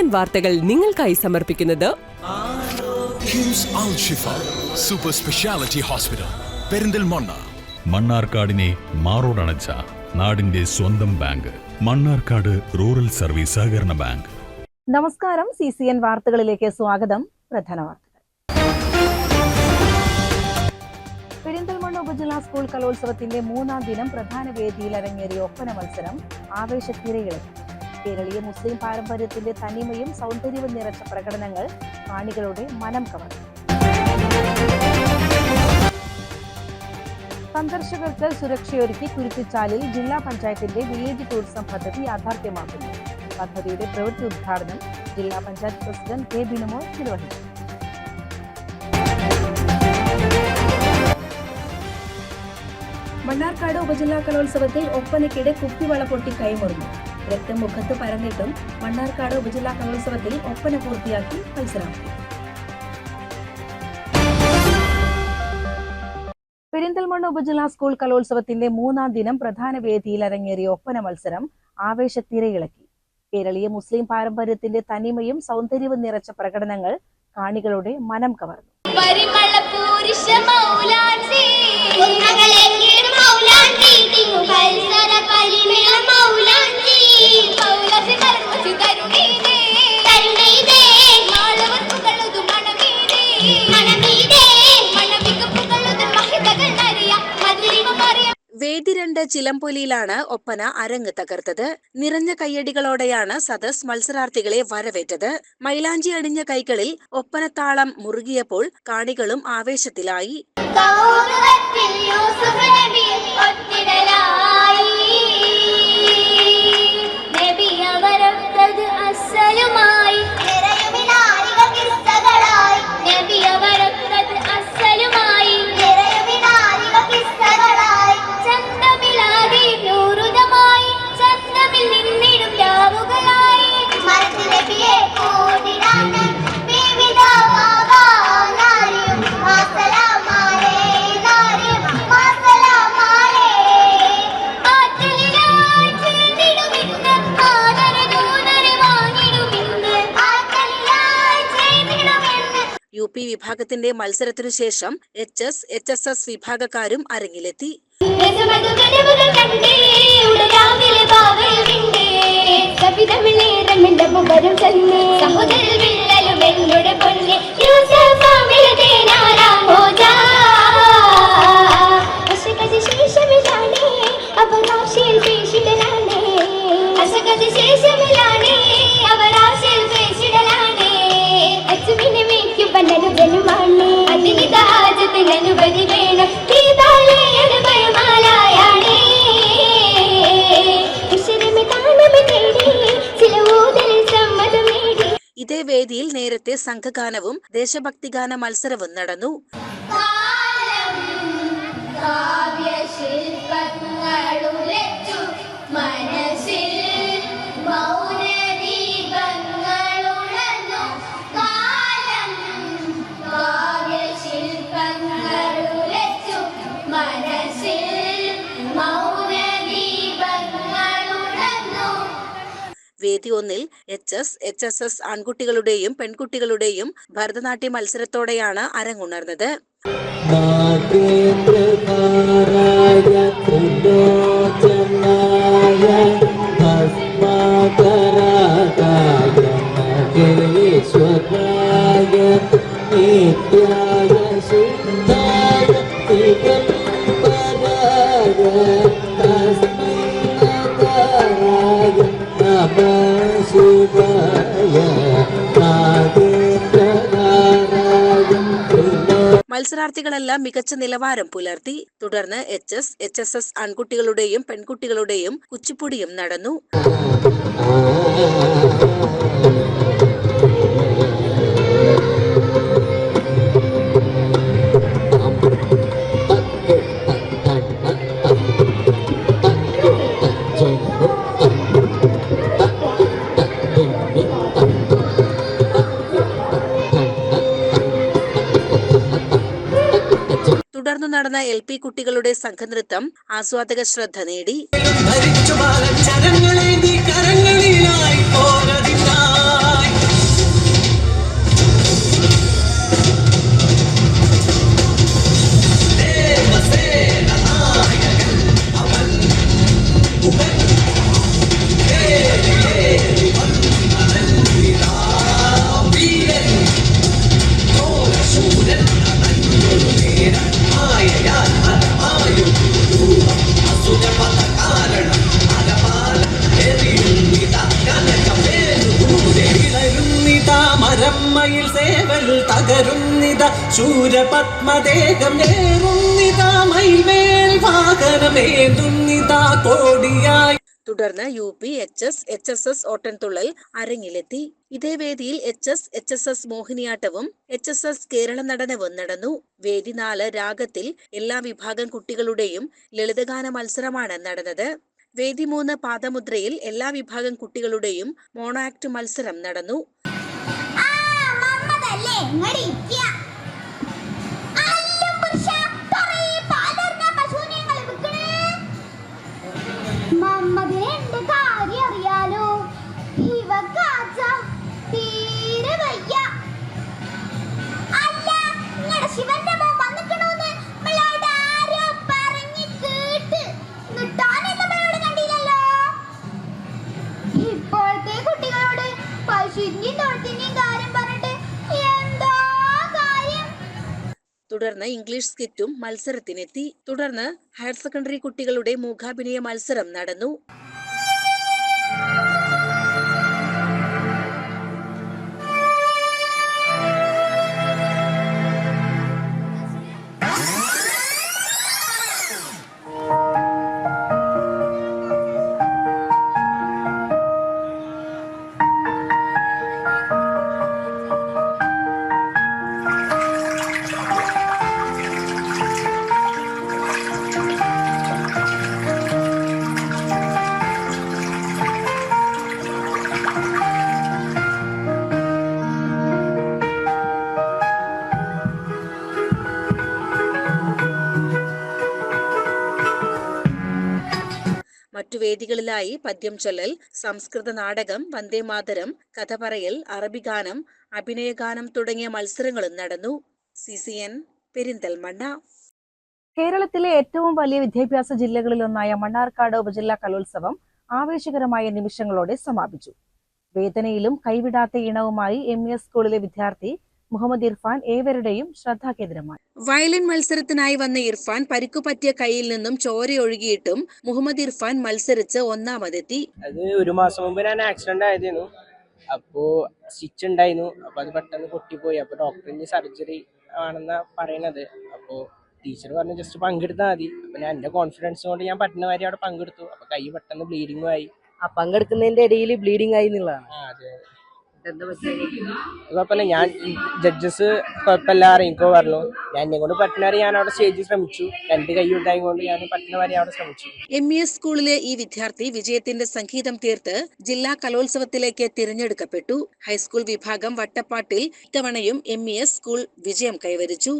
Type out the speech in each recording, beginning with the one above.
N വാർത്തകൾ നിങ്ങൾക്കായി സമർപ്പിക്കുന്നത് സൂപ്പർ സ്പെഷ്യാലിറ്റി ഹോസ്പിറ്റൽ പെരിന്തൽമണ്ണ. മണ്ണാർക്കാടിനെ മാറോടണച്ച നാടിന്റെ സ്വന്തം ബാങ്ക് മണ്ണാർക്കാട് റൂറൽ സർവീസ് സഹകരണ ബാങ്ക്. നമസ്കാരം സി സി എൻ വാർത്തകളിലേക്ക് സ്വാഗതം. പ്രധാന വാർത്തകൾ. പെരിന്തൽമണ്ണ ഉപജില്ലാ സ്കൂൾ കലോത്സവത്തിന്റെ മൂന്നാം ദിനം പ്രധാന വേദിയിൽ അരങ്ങേറിയ ഒപ്പന മത്സരം ആവേശത്തിരയിളക്കി കേരളീയ മുസ്ലിം പാരമ്പര്യത്തിന്റെ തനിമയും സൗന്ദര്യവും നിറച്ച പ്രകടനങ്ങൾ കാണികളുടെ മനം കവർന്നു. സന്ദർശകർക്ക് സുരക്ഷയൊരുക്കി കുരുത്തിച്ചാലിൽ ജില്ലാ പഞ്ചായത്തിന്റെ വില്ലേജ് ടൂറിസം പദ്ധതി യാഥാർത്ഥ്യമാക്കുന്നു. പദ്ധതിയുടെ പ്രവൃത്തി ഉദ്ഘാടനം ജില്ലാ പഞ്ചായത്ത് പ്രസിഡന്റ് കെ ബിനുമോൾ നിർവഹിച്ചു. മണ്ണാർക്കാട് ഉപജില്ലാ കലോത്സവത്തിൽ ഒപ്പനയ്ക്കിടെ കുപ്പിവള പൊട്ടി കൈമുറിഞ്ഞു. രക്തം മുഖത്ത് പരന്നിട്ടും മണ്ണാർക്കാട് ഉപജില്ലാ കലോത്സവത്തിൽ ഒപ്പന പൂർത്തിയാക്കി മത്സരാർത്ഥി പെരിന്തൽമണ്ണ ഉപജില്ലാ സ്കൂൾ കലോത്സവത്തിന്റെ മൂന്നാം ദിനം പ്രധാന വേദിയിൽ അരങ്ങേറിയ ഒപ്പന മത്സരം ആവേശത്തിരയിളക്കി കേരളീയ മുസ്ലിം പാരമ്പര്യത്തിന്റെ തനിമയും സൗന്ദര്യവും നിറച്ച പ്രകടനങ്ങൾ കാണികളുടെ മനം കവർന്നു. പരിമള വേദി രണ്ട് ചിലമ്പൊലിയിലാണ് ഒപ്പന അരങ്ങ് തകർത്തത്. നിറഞ്ഞ കയ്യടികളോടെയാണ് സദസ് മത്സരാർത്ഥികളെ വരവേറ്റത്. മൈലാഞ്ചി അണിഞ്ഞ കൈകളിൽ ഒപ്പനത്താളം മുറുകിയപ്പോൾ കാണികളും ആവേശത്തിലായി. വിഭാഗത്തിന്റെ മത്സരത്തിനു ശേഷം H S H S S വിഭാഗക്കാരും അരങ്ങിലെത്തി. സഹോദരൽ വിള്ളലും എന്നോട് പൊന്നെ. ഹോജാ മേയ്ക്കും പന്നനുജനുമാണ് അതിനിത ഹാജത്തിൽ അനുമതി വേണം. തീതാലേ അനുഭയമാലായാണേ ഉശരമി താനമി തേടി ചില ഊതലിൽ സമ്മതം നേടി. ഇതേ വേദിയിൽ നേരത്തെ സംഘഗാനവും ദേശഭക്തിഗാന മത്സരവും നടന്നു. ഒന്നിൽ H S H S S ആൺകുട്ടികളുടെയും പെൺകുട്ടികളുടെയും ഭരതനാട്യ മത്സരത്തോടെയാണ് അരങ്ങുണർന്നത്. നിത്യായ മത്സരാർത്ഥികളെല്ലാം മികച്ച നിലവാരം പുലർത്തി. തുടർന്ന് H S H S S ആൺകുട്ടികളുടെയും പെൺകുട്ടികളുടെയും കുച്ചിപ്പുടിയും നടന്നു. തുടർന്ന് നടന്ന എൽ പി കുട്ടികളുടെ സംഘനൃത്തം ആസ്വാദക ശ്രദ്ധ നേടി. എച്ച് എസ് എസ് ഓട്ടൻതുള്ളൽ അരങ്ങിലെത്തി. ഇതേ വേദിയിൽ H S H S S മോഹിനിയാട്ടവും H S S Kerala നടനവും നടന്നു. വേദി നാല് രാഗത്തിൽ എല്ലാ വിഭാഗം കുട്ടികളുടെയും ലളിതഗാന മത്സരമാണ് നടന്നത്. വേദി മൂന്ന് പാദമുദ്രയിൽ എല്ലാ വിഭാഗം കുട്ടികളുടെയും മോണോ ആക്ട് മത്സരം നടന്നു. തുടർന്ന് ഇംഗ്ലീഷ് സ്കിറ്റും മത്സരത്തിനെത്തി. തുടർന്ന് ഹയർ സെക്കൻഡറി കുട്ടികളുടെ മൂകാഭിനയ മത്സരം നടന്നു. വേദികളിലായി പദ്യം ചൊല്ലൽ സംസ്കൃത നാടകം വന്ദേമാതരം കഥ പറയൽ അറബിഗാനം അഭിനയഗാനം തുടങ്ങിയ മത്സരങ്ങളും നടന്നു. C C N Perinthalmanna. കേരളത്തിലെ ഏറ്റവും വലിയ വിദ്യാഭ്യാസ ജില്ലകളിലൊന്നായ മണ്ണാർക്കാട് ഉപജില്ലാ കലോത്സവം ആവേശകരമായ നിമിഷങ്ങളോടെ സമാപിച്ചു. വേദനയിലും കൈവിടാത്ത ഇണവുമായി എം എസ് സ്കൂളിലെ വിദ്യാർത്ഥി മുഹമ്മദ് ഇർഫാൻ ഏവരുടെയും ശ്രദ്ധാകേന്ദ്രമായി വയലിൻ മത്സരത്തിനായി വന്ന ഇർഫാൻ പരിക്കു പറ്റിയ കയ്യിൽ നിന്നും ചോരയൊഴുകിയിട്ടും മുഹമ്മദ് ഇർഫാൻ മത്സരിച്ച് ഒന്നാമതെത്തി. അത് ഒരു മാസം മുമ്പ് ഞാൻ ആക്സിഡന്റ് ആയതായിരുന്നു അപ്പോ സ്റ്റിച്ച് ഉണ്ടായിരുന്നു അപ്പൊ അത് പെട്ടെന്ന് പൊട്ടിപ്പോയി. അപ്പൊ ഡോക്ടറിന്റെ സർജറി ആണെന്നാ പറയണത്. അപ്പോ ടീച്ചർ പറഞ്ഞു ജസ്റ്റ് പങ്കെടുത്താൽ മതി. അപ്പൊ ഞാൻ എന്റെ കോൺഫിഡൻസ് കൊണ്ട് ഞാൻ പറ്റുന്ന കാര്യം അവിടെ പങ്കെടുത്തു. അപ്പൊ കൈ പെട്ടെന്ന് ബ്ലീഡിംഗ് ആയി. ആ പങ്കെടുക്കുന്നതിന്റെ ഇടയിൽ ബ്ലീഡിംഗ് ആയി എന്നുള്ളതാണ്. ആ അതെ അത്. കുഴപ്പമില്ല ഞാൻ ജഡ്ജസ് കുഴപ്പമില്ല അറിയിക്കോ പറഞ്ഞു. ഞാൻ എന്നെ കൊണ്ട് പറ്റുന്ന വരെ ഞാൻ അവിടെ സ്റ്റേജിൽ ശ്രമിച്ചു. രണ്ട് കൈ ഉണ്ടായത് കൊണ്ട് ഞാൻ പറ്റുന്ന വരെ അവിടെ ശ്രമിച്ചു. എം ഇ എസ് സ്കൂളിലെ ഈ വിദ്യാർത്ഥി വിജയത്തിന്റെ സംഗീതം തീർത്ത് ജില്ലാ കലോത്സവത്തിലേക്ക് തിരഞ്ഞെടുക്കപ്പെട്ടു. ഹൈസ്കൂൾ വിഭാഗം വട്ടപ്പാട്ടിൽ ഇത്തവണയും എം ഇ എസ് സ്കൂൾ വിജയം കൈവരിച്ചു.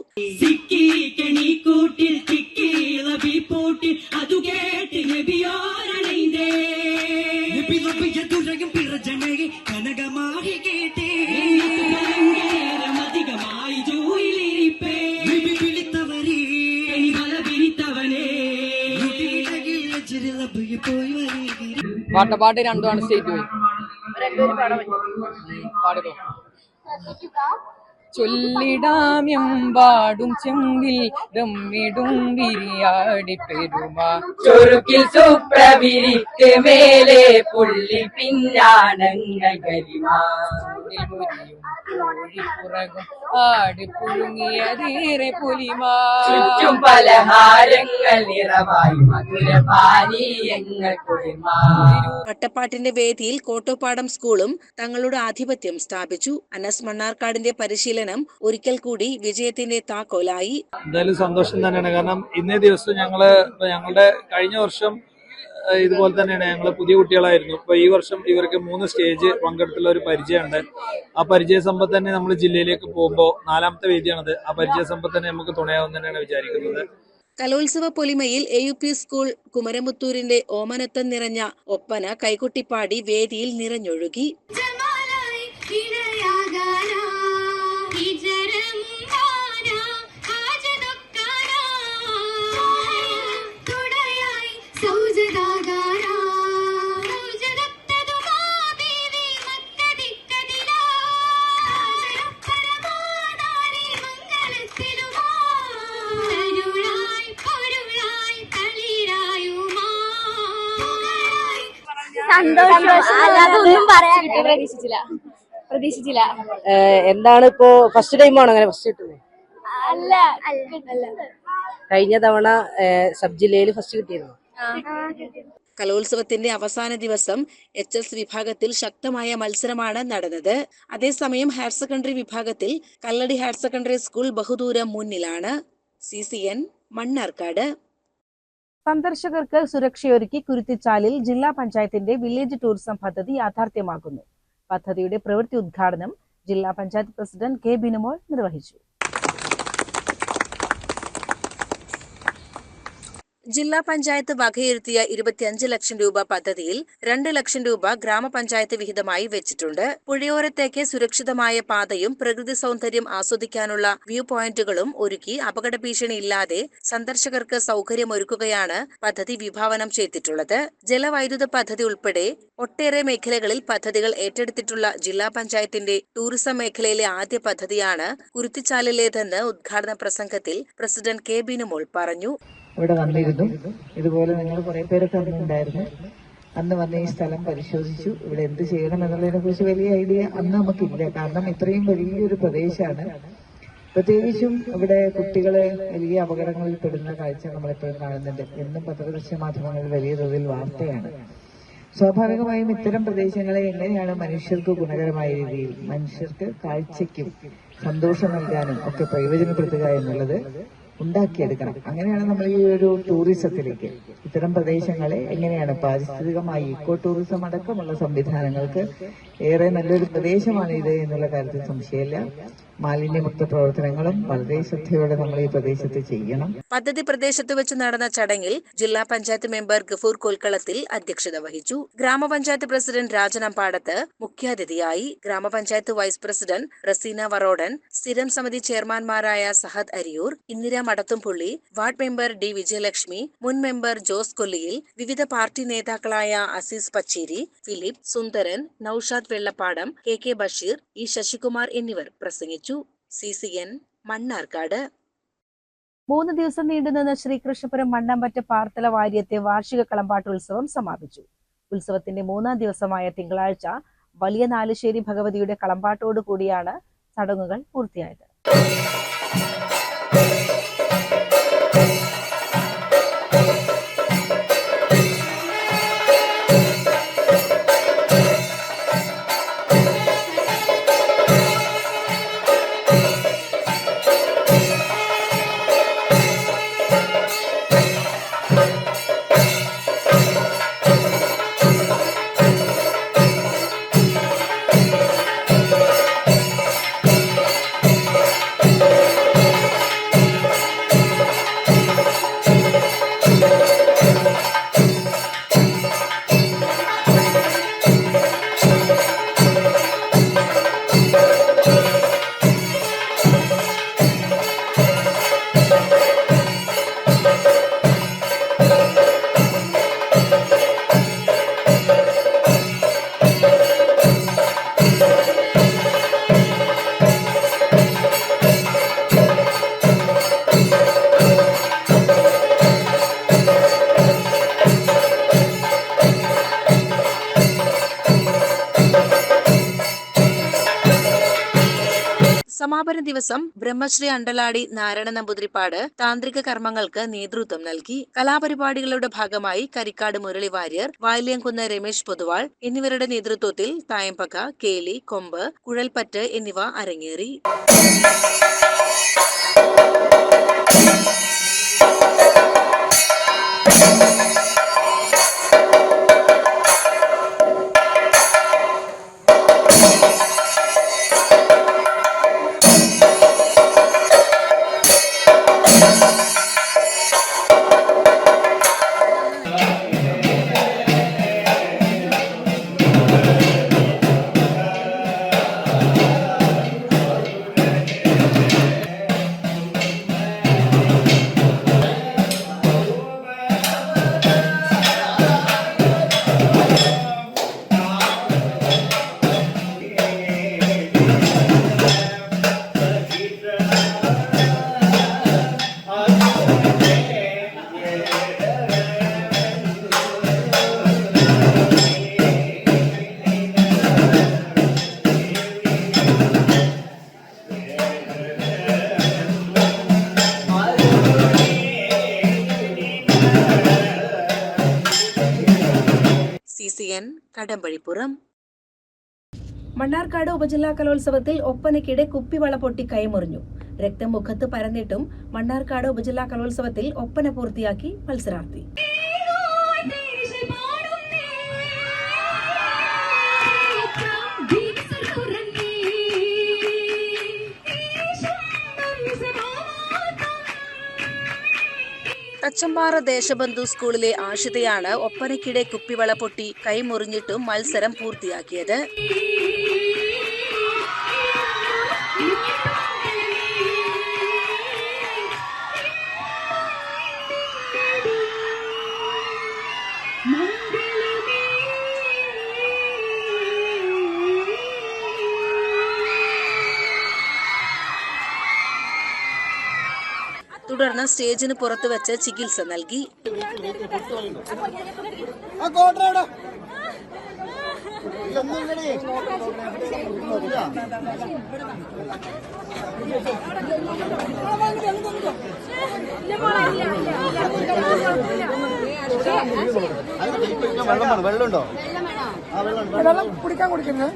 അത് കേട്ട് നബിയ തുഴയും പിറജനകെ കനകമായി കേട്ടേ. അധികമായി ജോയിലിരിപ്പേ വിളിത്തവരേ പല പിരിത്തവനേ. പോയി വരേ പാട്ടപ്പാട്ട് രണ്ടുമാണ് സ്റ്റേറ്റ് പോയി. പാടുകോ ചൊല്ലിടാമ്യമ്പാടും ചെമ്പിൽ ദമ്മിടും വിരിയാടി പെരുമാ. ചൊരുക്കിൽ സുപ്രവിരിക്ക് മേലെ പുള്ളി പിന്നാണങ്ങൾ ഗരിമ കോഴിപ്പുറകും ആട് പുഴുങ്ങിയതേറെ പുലിമ ചുറ്റും പലഹാരങ്ങൾ നിറമായി മധുരപാനീയങ്ങൾ കുളിമ വട്ടപ്പാട്ടിന്റെ വേദിയിൽ കോട്ടോപ്പാടം സ്കൂളും തങ്ങളുടെ ആധിപത്യം സ്ഥാപിച്ചു. അനസ് മണ്ണാർക്കാടിന്റെ പരിശീലനം ഒരിക്കൽ കൂടി വിജയത്തിന്റെ താക്കോലായി. എന്തായാലും സന്തോഷം തന്നെയാണ്. കാരണം ഇന്നേ ദിവസം ഞങ്ങൾ ഞങ്ങളുടെ കഴിഞ്ഞ വർഷം ഇതുപോലെ തന്നെയാണ് ഞങ്ങൾ പുതിയ കുട്ടികളായിരുന്നു. ഇപ്പൊ ഈ വർഷം ഇവർക്ക് മൂന്ന് സ്റ്റേജ് പങ്കെടുത്തുള്ള ഒരു പരിചയമുണ്ട്. ആ പരിചയ സമ്പത്ത് തന്നെ നമ്മൾ ജില്ലയിലേക്ക് പോകുമ്പോൾ നാലാമത്തെ വേദിയാണത്. ആ പരിചയ സമ്പത്ത് തന്നെ നമുക്ക് തുണയാവും തന്നെയാണ് വിചാരിക്കുന്നത്. കലോത്സവ പൊലിമയിൽ എ യു പി സ്കൂൾ കുമരമുത്തൂരിന്റെ ഓമനത്തം നിറഞ്ഞ ഒപ്പന കൈകൊട്ടിപ്പാടി വേദിയിൽ നിറഞ്ഞൊഴുകി. സന്തോഷം. അല്ലാതെ ഒന്നും പറയാൻ പ്രതീക്ഷിച്ചില്ല. പ്രതീക്ഷിച്ചില്ല. എന്താണ് ഇപ്പോ ഫസ്റ്റ് ടൈം ആണോ അങ്ങനെ ഫസ്റ്റ് കിട്ടുന്നത് അല്ല അല്ല കഴിഞ്ഞ തവണ സബ് ജില്ലയിൽ ഫസ്റ്റ് കിട്ടിയിരുന്നു? കലോത്സവത്തിന്റെ അവസാന ദിവസം എച്ച് എസ് വിഭാഗത്തിൽ ശക്തമായ മത്സരമാണ് നടന്നത്. അതേസമയം ഹയർ സെക്കൻഡറി വിഭാഗത്തിൽ കല്ലടി ഹയർ സെക്കൻഡറി സ്കൂൾ ബഹുദൂരം മുന്നിലാണ്. C C N Mannarkkad. സന്ദർശകർക്ക് സുരക്ഷയൊരുക്കി കുരുത്തിച്ചാലിൽ ജില്ലാ പഞ്ചായത്തിന്റെ വില്ലേജ് ടൂറിസം പദ്ധതി യാഥാർത്ഥ്യമാക്കുന്നു. പദ്ധതിയുടെ പ്രവൃത്തി ഉദ്ഘാടനം ജില്ലാ പഞ്ചായത്ത് പ്രസിഡന്റ് കെ ബിനുമോൾ നിർവഹിച്ചു. ജില്ലാ പഞ്ചായത്ത് വകയിരുത്തിയ ഇരുപത്തിയഞ്ച് ലക്ഷം രൂപ പദ്ധതിയിൽ രണ്ട് ലക്ഷം രൂപ ഗ്രാമപഞ്ചായത്ത് വിഹിതമായി വെച്ചിട്ടുണ്ട്. പുഴയോരത്തേക്ക് സുരക്ഷിതമായ പാതയും പ്രകൃതി സൗന്ദര്യം ആസ്വദിക്കാനുള്ള വ്യൂ പോയിന്റുകളും ഒരുക്കി അപകട ഭീഷണി ഇല്ലാതെ സന്ദർശകർക്ക് സൗകര്യമൊരുക്കുകയാണ് പദ്ധതി വിഭാവനം ചെയ്തിട്ടുള്ളത്. ജലവൈദ്യുത പദ്ധതി ഉൾപ്പെടെ ഒട്ടേറെ മേഖലകളിൽ പദ്ധതികൾ ഏറ്റെടുത്തിട്ടുള്ള ജില്ലാ പഞ്ചായത്തിന്റെ ടൂറിസം മേഖലയിലെ ആദ്യ പദ്ധതിയാണ് കുരുത്തിച്ചാലിലേതെന്ന് ഉദ്ഘാടന പ്രസംഗത്തിൽ പ്രസിഡന്റ് കെ ബിനുമോൾ പറഞ്ഞു. ഇവിടെ വന്നിരുന്നു. ഇതുപോലെ നിങ്ങൾ കുറെ പേരൊക്കെ അന്നുണ്ടായിരുന്നു അന്ന് വന്ന് ഈ സ്ഥലം പരിശോധിച്ചു. ഇവിടെ എന്ത് ചെയ്യണം എന്നുള്ളതിനെ കുറിച്ച് വലിയ ഐഡിയ അന്ന് നമുക്കില്ല. കാരണം ഇത്രയും വലിയൊരു പ്രദേശമാണ്. പ്രത്യേകിച്ചും ഇവിടെ കുട്ടികളെ വലിയ അപകടങ്ങളിൽ പെടുന്ന കാഴ്ച നമ്മളിപ്പോഴും കാണുന്നുണ്ട്. എന്നും പത്രദൃശ്യ മാധ്യമങ്ങളിൽ വലിയ തോതിൽ വാർത്തയാണ്. സ്വാഭാവികമായും ഇത്തരം പ്രദേശങ്ങളെ എങ്ങനെയാണ് മനുഷ്യർക്ക് ഗുണകരമായ രീതിയിൽ മനുഷ്യർക്ക് കാഴ്ചയ്ക്കും സന്തോഷം നൽകാനും ഒക്കെ പ്രയോജനപ്പെടുത്തുക എന്നുള്ളത് ഉണ്ടാക്കിയെടുക്കണം. അങ്ങനെയാണ് നമ്മൾ ഈ ഒരു ടൂറിസത്തിലേക്ക് ഇത്തരം പ്രദേശങ്ങളെ എങ്ങനെയാണ് പാരിസ്ഥിതികമായി ഇക്കോ ടൂറിസം അടക്കമുള്ള സംവിധാനങ്ങൾക്ക് ഏറെ നല്ലൊരു പ്രദേശമാണ് ഇത് എന്നുള്ള കാര്യത്തിൽ സംശയമില്ല. മാലിന്യമുക്ത പ്രവർത്തനങ്ങളും വളരെ ശ്രദ്ധയോടെ നമ്മൾ ഈ പ്രദേശത്ത് ചെയ്യണം. പദ്ധതി പ്രദേശത്ത് വെച്ച് നടന്ന ചടങ്ങിൽ ജില്ലാ പഞ്ചായത്ത് മെമ്പർ ഗഫൂർ കൊൽക്കളത്തിൽ അധ്യക്ഷത വഹിച്ചു. ഗ്രാമപഞ്ചായത്ത് പ്രസിഡന്റ് രാജനമ്പാടത്ത് മുഖ്യാതിഥിയായി ഗ്രാമപഞ്ചായത്ത് വൈസ് പ്രസിഡന്റ് റസീന വറോഡൻ സ്ഥിരം സമിതി ചെയർമാൻമാരായ Sahad Ariyur Indira Madathumpulli ward member D Vijayalakshmi മുൻ മെമ്പർ ജോസ് കൊല്ലിയിൽ വിവിധ പാർട്ടി നേതാക്കളായ Azeez Pacheri Philip Sundaran Noushad Vellappadam K K Basheer E Sasikumar എന്നിവർ പ്രസംഗിച്ചു. C C N Mannarkkad. മൂന്ന് ദിവസം നീണ്ടുനിന്ന ശ്രീകൃഷ്ണപുരം മണ്ണമ്പറ്റ പാർത്തല വാര്യത്തെ വാർഷിക കളമ്പാട്ട് ഉത്സവം സമാപിച്ചു. ഉത്സവത്തിന്റെ മൂന്നാം ദിവസമായ തിങ്കളാഴ്ച വലിയ നാലുശ്ശേരി ഭഗവതിയുടെ കളമ്പാട്ടോടു കൂടിയാണ് ചടങ്ങുകൾ പൂർത്തിയായത്. ദിവസം ബ്രഹ്മശ്രീ അണ്ടലാടി നാരായണ നമ്പൂതിരിപ്പാട് താന്ത്രിക കർമ്മങ്ങൾക്ക് നേതൃത്വം നൽകി. കലാപരിപാടികളുടെ ഭാഗമായി കരിക്കാട് മുരളി വാര്യർ വായില്യംകുന്ന് രമേശ് പൊതുവാൾ എന്നിവരുടെ നേതൃത്വത്തിൽ തായമ്പക കേലി കൊമ്പ് കുഴൽപ്പറ്റ് എന്നിവ അരങ്ങേറി. മണ്ണാർക്കാട് ഉപജില്ലാ കലോത്സവത്തിൽ ഒപ്പനയ്ക്കിടെ കുപ്പിവള പൊട്ടി കൈമുറിഞ്ഞു. രക്തം മുഖത്ത് പരന്നിട്ടും മണ്ണാർക്കാട് ഉപജില്ലാ കലോത്സവത്തിൽ ഒപ്പന പൂർത്തിയാക്കി മത്സരാർത്ഥി. തച്ചമ്പാറ ദേശബന്ധു സ്കൂളിലെ ആഷിതയാണ് ഒപ്പനയ്ക്കിടെ കുപ്പിവള പൊട്ടി കൈമുറിഞ്ഞിട്ടും മത്സരം പൂർത്തിയാക്കിയത്. സ്റ്റേജിന് പുറത്തു വെച്ച് ചികിത്സ നൽകി. വെള്ളമുണ്ടോ വെള്ളം കുടിക്കാൻ കൊടുക്കുന്നത്.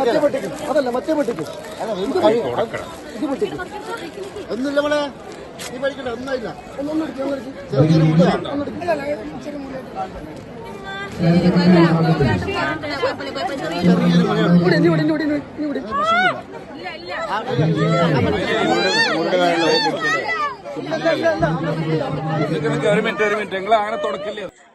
മറ്റേ പൊട്ടിക്കും. അതല്ല മറ്റേ പൊട്ടിക്കും. ഇത് പൊട്ടിക്കും. ഒന്നുമില്ല മോളെ. നീ പഠിക്കണ്ട ഒന്നുമില്ല ചെറിയൊരു മുള്ള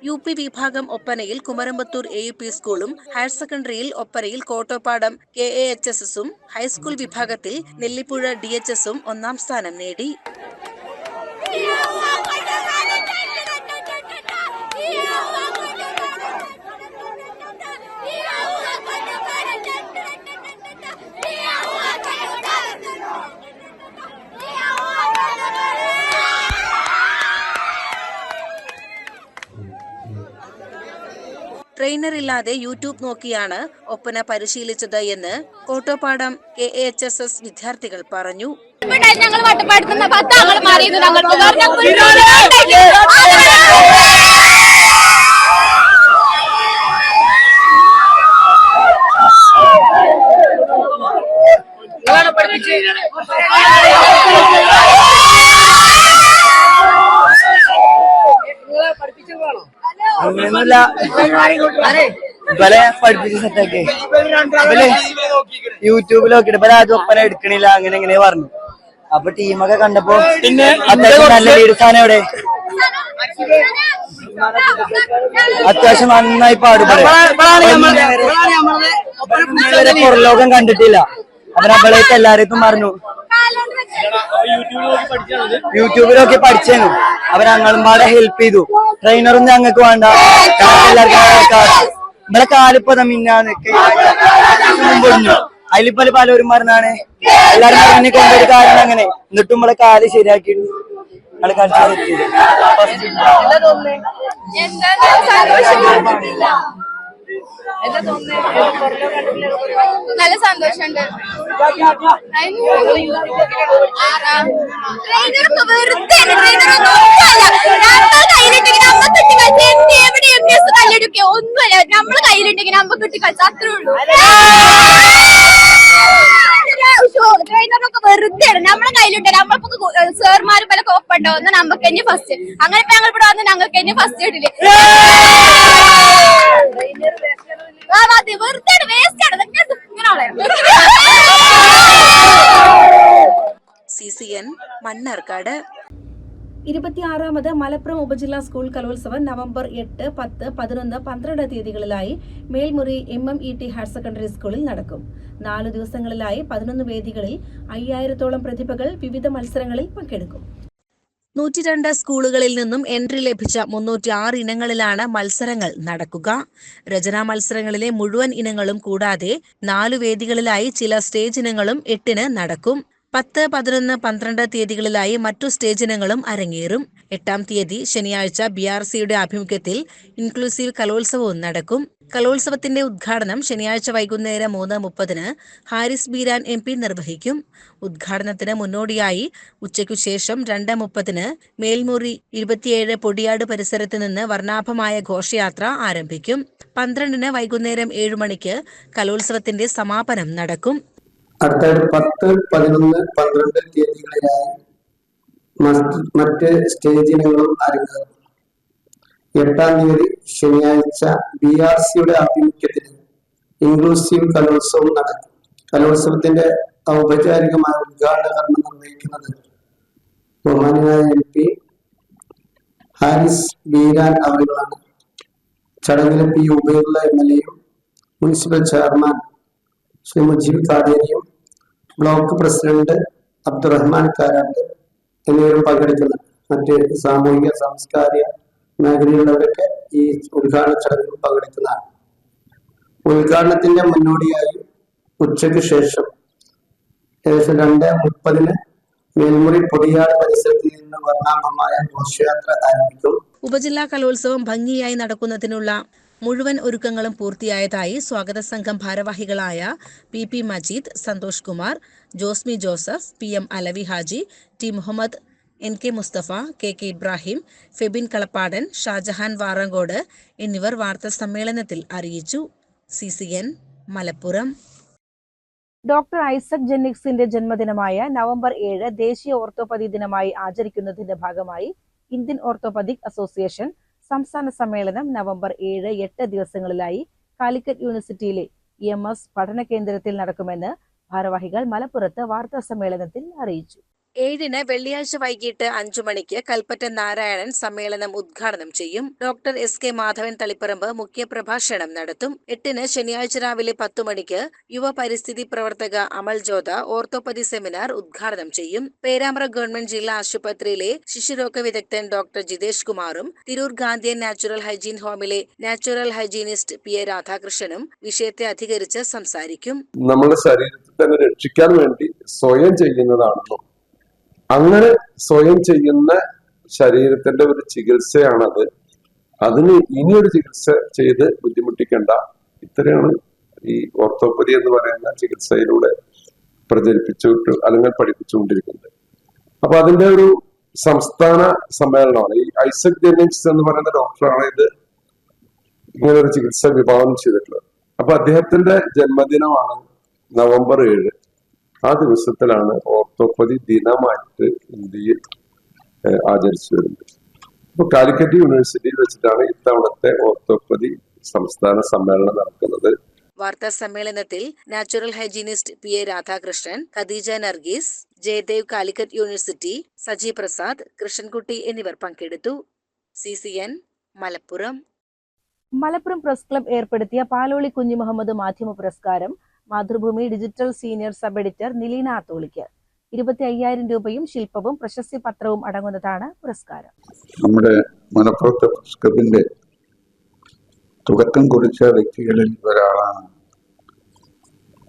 യു പി വിഭാഗം ഒപ്പനയിൽ കുമരമ്പത്തൂർ എ യു പി സ്കൂളും ഹയർ സെക്കൻഡറിയിൽ ഒപ്പനയിൽ Kottopadam K A H S എസും ഹൈസ്കൂൾ വിഭാഗത്തിൽ നെല്ലിപ്പുഴ ഡി എച്ച് എസും ഒന്നാം സ്ഥാനം നേടി. ട്രെയിനർ ഇല്ലാതെ യൂട്യൂബ് നോക്കിയാണ് ഒപ്പന പരിശീലിച്ചത് എന്ന് Kottopadam K A H S S വിദ്യാർത്ഥികൾ പറഞ്ഞു. ഞങ്ങൾ വട്ടപ്പാടുന്ന മാറിയത് അങ്ങനെയൊന്നുമില്ല. ഇവലെ പഠിപ്പിച്ച് സെറ്റാക്കി. ഇവൽ യൂട്യൂബിൽ നോക്കിട്ട് ഇവലെ ആദ്യം ഒപ്പന എടുക്കണില്ല. അങ്ങനെ ഇങ്ങനെ പറഞ്ഞു. അപ്പൊ ടീമൊക്കെ കണ്ടപ്പോ പിന്നെ അത്യാവശ്യം നല്ല ലീഡ് സാധനം എവിടെ? അത്യാവശ്യം നന്നായി പാടുപെടും പുറലോകം കണ്ടിട്ടില്ല. അവരവളേക്ക് എല്ലാരേക്കും പറഞ്ഞു. യൂട്യൂബിലൊക്കെ പഠിച്ചേനു. അവരങ്ങളുംപാടെ ഞങ്ങളും പാടെ ഹെൽപ്പ് ചെയ്തു. ട്രെയിനറും ഞങ്ങൾക്ക് വേണ്ട. നമ്മളെ കാലിപ്പത മിന്നാന്ന് അതിലിപ്പോ പലരും പറഞ്ഞാണ്. എല്ലാരും പറഞ്ഞു കൊണ്ടൊരു കാരണം അങ്ങനെ. എന്നിട്ടും നമ്മളെ കാൽ ശരിയാക്കി നമ്മൾ കളിച്ചു നല്ല സന്തോഷമുണ്ട്. ട്രെയിനറൊക്കെ വെറുതെ കയ്യിലുണ്ടെങ്കിൽ കിട്ടി ഒന്നുമല്ല. നമ്മൾ കയ്യിലുണ്ടെങ്കിൽ നമ്മ കിട്ടി കളിച്ച. അത്രേ ഉള്ളൂ. ട്രെയിനറൊക്കെ വെറുതെ നമ്മളെ കയ്യിലുണ്ട് നമ്മളിപ്പോ സാർമാരും പല കോപ്പുണ്ടോ ഒന്ന് നമുക്ക് തന്നെ ഫസ്റ്റ് അങ്ങനെ ഇപ്പൊ ഞങ്ങൾ ഇവിടെ വന്ന് ഞങ്ങൾക്ക് തന്നെ ഫസ്റ്റ് ആ മതി വെറുതെ വേസ്റ്റ് ആണ്. C C N Mannarkkad. ഇരുപത്തിയാറാമത് Malappuram ഉപജില്ലാ സ്കൂൾ കലോത്സവം നവംബർ എട്ട് പത്ത് പതിനൊന്ന് പന്ത്രണ്ട് തീയതികളിലായി Melmuri M M E T higher secondary സ്കൂളിൽ നടക്കും. നാലു ദിവസങ്ങളിലായി പതിനൊന്ന് വേദികളിൽ അയ്യായിരത്തോളം പ്രതിഭകൾ വിവിധ മത്സരങ്ങളിൽ പങ്കെടുക്കും. നൂറ്റി രണ്ട് സ്കൂളുകളിൽ നിന്നും എൻട്രി ലഭിച്ച മുന്നൂറ്റി ആറ് ഇനങ്ങളിലാണ് മത്സരങ്ങൾ നടക്കുക. രചനാ മത്സരങ്ങളിലെ മുഴുവൻ ഇനങ്ങളും കൂടാതെ നാലു വേദികളിലായി ചില സ്റ്റേജ് ഇനങ്ങളും എട്ടിന് നടക്കും. പത്ത് പതിനൊന്ന് പന്ത്രണ്ട് തീയതികളിലായി മറ്റു സ്റ്റേജ് ഇനങ്ങളും അരങ്ങേറും. എട്ടാം തീയതി ശനിയാഴ്ച ബി ആർ സിയുടെ ആഭിമുഖ്യത്തിൽ ഇൻക്ലൂസീവ് കലോത്സവവും നടക്കും. കലോത്സവത്തിന്റെ ഉദ്ഘാടനം ശനിയാഴ്ച വൈകുന്നേരം മൂന്ന് മുപ്പതിന് ഹാരിസ് ബീരാൻ എം പി നിർവഹിക്കും. ഉദ്ഘാടനത്തിന് മുന്നോടിയായി ഉച്ചയ്ക്കു ശേഷം രണ്ട് മുപ്പതിന് മേൽമുറി ഇരുപത്തിയേഴ് പൊടിയാട് പരിസരത്ത് നിന്ന് വർണാഭമായ ഘോഷയാത്ര ആരംഭിക്കും. പന്ത്രണ്ടിന് വൈകുന്നേരം ഏഴു മണിക്ക് കലോത്സവത്തിന്റെ സമാപനം നടക്കും. അടുത്ത പത്ത് പതിനൊന്ന് പന്ത്രണ്ട് തീയതികളിലായി മറ്റ് സ്റ്റേജ് ഇനങ്ങളും അരങ്ങേറും. എട്ടാം തീയതി ശനിയാഴ്ച ബി ആർ സിയുടെ ആഭിമുഖ്യത്തിൽ ഇൻക്ലൂസീവ് കലോത്സവം നടക്കും. കലോത്സവത്തിന്റെ ഔപചാരികമായ ഉദ്ഘാടന കർമ്മം നിർവഹിക്കുന്നത് ബഹുമാനായ എം പി ഹാരിസ് ബീരാൻ അവരുകളാണ്. ചടങ്ങിൽ പി ഉബൈദുള്ള എം എൽ എയും municipal chairman Shri Mujeeb Kaderi block president Abdurahman Karat എന്നിവരും പങ്കെടുക്കുന്ന മറ്റ് സാമൂഹിക സാംസ്കാരിക മേഖലയിലുള്ളവരൊക്കെ ഈ ഉദ്ഘാടന ചടങ്ങിൽ പങ്കെടുക്കുന്നതാണ്. ഉദ്ഘാടനത്തിന്റെ മുന്നോടിയായി ഉച്ചയ്ക്ക് ശേഷം ഏകദേശം രണ്ട് മുപ്പതിന് മേൽമുറി പൊടിയാട് പരിസരത്തിൽ നിന്ന് വർണാഭമായ ഘോഷയാത്ര ആരംഭിക്കും. ഉപജില്ലാ കലോത്സവം ഭംഗിയായി നടക്കുന്നതിനുള്ള മുഴുവൻ ഒരുക്കങ്ങളും പൂർത്തിയായതായി സ്വാഗത സംഘം ഭാരവാഹികളായ P P Majeed Santhosh Kumar Josmi Joseph P M Alavi Haji T Muhammad N K Mustafa K K Ibrahim Febin Kalappadan Shajahan Warankode എന്നിവർ വാർത്താ സമ്മേളനത്തിൽ അറിയിച്ചു. C C N Malappuram. Doctor Isaac ജെന്നിക്സിന്റെ ജന്മദിനമായ നവംബർ ഏഴ് ദേശീയ ഓർത്തോപതി ദിനമായി ആചരിക്കുന്നതിന്റെ ഭാഗമായി ഇന്ത്യൻ ഓർത്തോപതിക് അസോസിയേഷൻ സംസ്ഥാന സമ്മേളനം നവംബർ ഏഴ് എട്ട് ദിവസങ്ങളിലായി കാലിക്കറ്റ് യൂണിവേഴ്സിറ്റിയിലെ ഇ എം എസ് പഠന കേന്ദ്രത്തിൽ നടക്കുമെന്ന് ഭാരവാഹികൾ മലപ്പുറത്ത് വാർത്താ സമ്മേളനത്തിൽ അറിയിച്ചു. ഏഴിന് വെള്ളിയാഴ്ച വൈകിട്ട് അഞ്ചു മണിക്ക് കൽപ്പറ്റ നാരായണൻ സമ്മേളനം ഉദ്ഘാടനം ചെയ്യും. Doctor S K Madhavan Taliparamba മുഖ്യപ്രഭാഷണം നടത്തും. എട്ടിന് ശനിയാഴ്ച രാവിലെ പത്തു മണിക്ക് യുവ പരിസ്ഥിതി പ്രവർത്തക അമൽ ജോത ഓർത്തോപ്പതി സെമിനാർ ഉദ്ഘാടനം ചെയ്യും. പേരാമ്പ്ര ഗവൺമെന്റ് ജില്ലാ ആശുപത്രിയിലെ ശിശുരോഗ വിദഗ്ധൻ ഡോക്ടർ ജിതേഷ് കുമാറും തിരൂർ ഗാന്ധിയൻ നാച്ചുറൽ ഹൈജീൻ ഹോമിലെ നാച്ചുറൽ ഹൈജീനിസ്റ്റ് പി എ രാധാകൃഷ്ണനും വിഷയത്തെ അധികരിച്ച് സംസാരിക്കും. നമ്മുടെ ശരീരത്തെ രക്ഷിക്കാൻ വേണ്ടി സ്വയം ചെയ്യുന്നതാണെന്നും അങ്ങനെ സ്വയം ചെയ്യുന്ന ശരീരത്തിന്റെ ഒരു ചികിത്സയാണത്. അതിന് ഇനിയൊരു ചികിത്സ ചെയ്ത് ബുദ്ധിമുട്ടിക്കേണ്ട. ഇത്രയാണ് ഈ ഓർത്തോപ്പതി എന്ന് പറയുന്ന ചികിത്സയിലൂടെ പ്രചരിപ്പിച്ചു അല്ലെങ്കിൽ പഠിപ്പിച്ചുകൊണ്ടിരിക്കുന്നത്. അപ്പൊ അതിന്റെ ഒരു സംസ്ഥാന സമ്മേളനമാണ്. ഈ ഐസക് ജെന്നിങ്സ് എന്ന് പറയുന്ന ഡോക്ടറാണ് ഇത് ഇങ്ങനെ ഒരു ചികിത്സ വിഭാവനം ചെയ്തിട്ടുള്ളത്. അപ്പൊ അദ്ദേഹത്തിന്റെ ജന്മദിനമാണ് നവംബർ ഏഴ്. ആ ദിവസത്തിലാണ് ഓർത്തോപ്പതി ദിനമായിട്ട് ഇന്ത്യയിൽ ആചരിച്ചു വരുന്നത്. ഇപ്പൊ കാലിക്കറ്റ് യൂണിവേഴ്സിറ്റിയിൽ വെച്ചിട്ടാണ് ഇത്തവണത്തെ ഓർത്തോപ്പതി സംസ്ഥാന സമ്മേളനം നടക്കുന്നത്. വാർത്താ സമ്മേളനത്തിൽ natural hygienist P A Radhakrishnan Khadeeja Nargees Jayadev Calicut university Saji Prasad Krishnankutty എന്നിവർ പങ്കെടുത്തു. C C N Malappuram. Malappuram press club ഏർപ്പെടുത്തിയ പാലോളി കുഞ്ഞു മുഹമ്മദ് മാധ്യമ പുരസ്കാരം Mathrubhumi digital senior sub editor Nileena തോളിക്ക് ഇരുപത്തി അയ്യായിരം രൂപയും ശില്പവും പ്രശസ്തി പത്രവും അടങ്ങുന്നതാണ് പുരസ്കാരം. നമ്മുടെ മലപ്പുറത്തെ പ്രസ് ക്ലബിന്റെ തുടക്കം കുറിച്ച വ്യക്തികളിൽ ഒരാളാണ്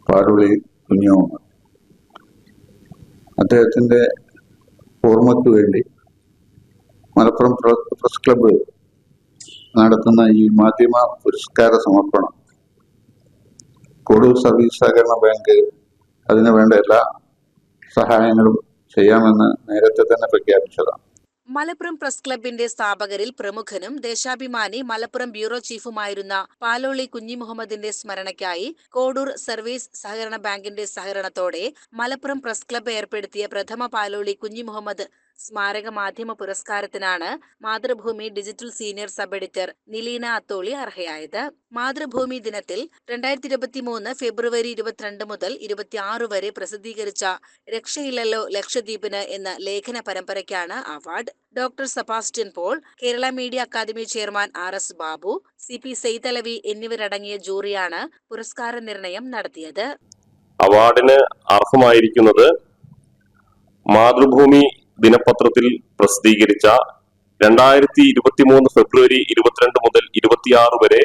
പാരുളി കുഞ്ഞുമുഹമ്മദ് അദ്ദേഹത്തിന്റെ ഓർമ്മയ്ക്ക് വേണ്ടി മലപ്പുറം പ്രസ് ക്ലബ്ബ് നടത്തുന്ന ഈ മാധ്യമ പുരസ്കാര സമർപ്പണം കൊടൂർ സർവീസ് സഹകരണ ബാങ്ക് അതിനു വേണ്ട എല്ലാ സഹായങ്ങളും ചെയ്യാമെന്ന് നേരത്തെ തന്നെ പ്രഖ്യാപിച്ചതാണ്. മലപ്പുറം പ്രസ് ക്ലബിന്റെ സ്ഥാപകരിൽ പ്രമുഖനും ദേശാഭിമാനി മലപ്പുറം ബ്യൂറോ ചീഫുമായിരുന്ന പാലോളി കുഞ്ഞി മുഹമ്മദിന്റെ സ്മരണയ്ക്കായി കോഡൂർ സർവീസ് സഹകരണ ബാങ്കിന്റെ സഹകരണത്തോടെ മലപ്പുറം പ്രസ് ക്ലബ്ബ് ഏർപ്പെടുത്തിയ പ്രഥമ പാലോളി കുഞ്ഞി മുഹമ്മദ് സ്മാരക മാധ്യമ പുരസ്കാരത്തിനാണ് Mathrubhumi digital senior sub editor Nileena Atholi അർഹയായത്. Mathrubhumi ദിനത്തിൽ രണ്ടായിരത്തി ഇരുപത്തി മൂന്ന് ഫെബ്രുവരി ഇരുപത്തിരണ്ട് മുതൽ ഇരുപത്തിയാറ് വരെ പ്രസിദ്ധീകരിച്ച രക്ഷയില്ലല്ലോ ലക്ഷദ്വീപിന് എന്ന ലേഖന പരമ്പരയ്ക്കാണ് award. Doctor Sebastian Paul Kerala media academy chairman R S Babu C P Saithalavi എന്നിവരടങ്ങിയ ജൂറിയാണ് പുരസ്കാര നിർണയം നടത്തിയത്. അവാർഡിന് അർഹമായിരിക്കുന്നത് മാതൃഭൂമി ദിനപത്രത്തിൽ പ്രസിദ്ധീകരിച്ച രണ്ടായിരത്തി ഇരുപത്തി മൂന്ന് ഫെബ്രുവരി ഇരുപത്തിരണ്ട് മുതൽ ഇരുപത്തിയാറ് വരെ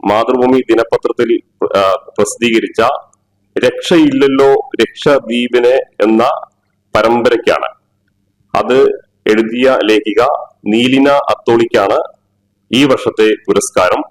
മാതൃഭൂമി ദിനപത്രത്തിൽ പ്രസിദ്ധീകരിച്ച രക്ഷയില്ലല്ലോ രക്ഷ ദ്വീപിനെ എന്ന പരമ്പരയ്ക്കാണ്. അത് എഴുതിയ ലേഖിക നീലിന അത്തോളിക്കാണ് ഈ വർഷത്തെ പുരസ്കാരം.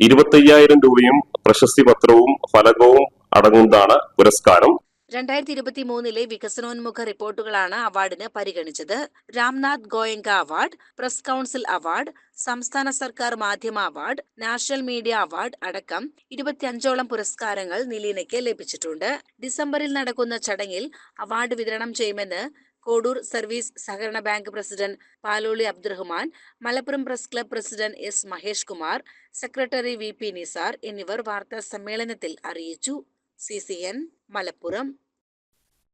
ഇരുപത്തയ്യായിരം രൂപയും പ്രശസ്തി പത്രവും ഫലകവും അടങ്ങുന്നതാണ് പുരസ്കാരം. രണ്ടായിരത്തി ഇരുപത്തി മൂന്നിലെ വികസനോന്മുഖ റിപ്പോർട്ടുകളാണ് അവാർഡിന് പരിഗണിച്ചത്. Ramnath Goenka award press council award സംസ്ഥാന സർക്കാർ മാധ്യമ അവാർഡ് നാഷണൽ മീഡിയ അവാർഡ് അടക്കം ഇരുപത്തിയഞ്ചോളം പുരസ്കാരങ്ങൾ നിലീനയ്ക്ക് ലഭിച്ചിട്ടുണ്ട്. ഡിസംബറിൽ നടക്കുന്ന ചടങ്ങിൽ അവാർഡ് വിതരണം ചെയ്യുമെന്ന് കോഡൂർ സർവീസ് സഹകരണ bank president Paloli Abdurahman Malappuram press club president S Mahesh Kumar secretary V P Nisar എന്നിവർ വാർത്താ സമ്മേളനത്തിൽ അറിയിച്ചു. C C N Malappuram.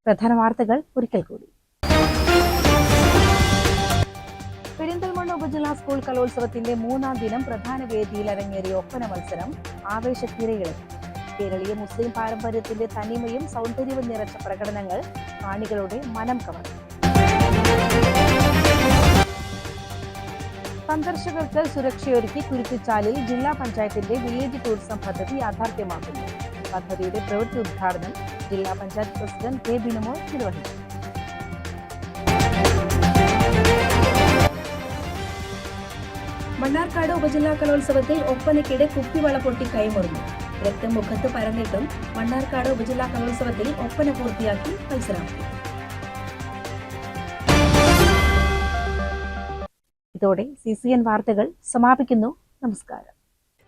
പ്രധാന വാർത്തകൾ ഒരിക്കൽ കൂടി. പെരിന്തൽമണ്ണ ഉപജില്ലാ സ്കൂൾ കലോത്സവത്തിന്റെ മൂന്നാം ദിനം പ്രധാന വേദിയിൽ അരങ്ങേറിയ ഒപ്പന മത്സരം ആവേശത്തിരയിളക്കി കേരളീയ മുസ്ലിം പാരമ്പര്യത്തിന്റെ തനിമയും സൗന്ദര്യവും നിറച്ച പ്രകടനങ്ങൾ കാണികളുടെ മനം കവർന്നു. സന്ദർശകർക്ക് സുരക്ഷയൊരുക്കി കുരുത്തിച്ചാലിൽ ജില്ലാ പഞ്ചായത്തിന്റെ വില്ലേജ് ടൂറിസം പദ്ധതി യാഥാർത്ഥ്യമാക്കുന്നു. പദ്ധതിയുടെ പ്രവൃത്തി ഉദ്ഘാടനം ജില്ലാ പഞ്ചായത്ത് പ്രസിഡന്റ് കെ ബിനുമോൾ നിർവഹിച്ചു. മണ്ണാർക്കാട് ഉപജില്ലാ കലോത്സവത്തിൽ ഒപ്പനയ്ക്കിടെ കുപ്പിവള പൊട്ടി കൈമുറിഞ്ഞു. രക്തം മുഖത്ത് പരന്നിട്ടും മണ്ണാർക്കാട് ഉപജില്ലാ കലോത്സവത്തിൽ ഒപ്പന പൂർത്തിയാക്കി മത്സരാർത്ഥി ഇതോടെ സി സി എൻ വാർത്തകൾ സമാപിക്കുന്നു. നമസ്കാരം.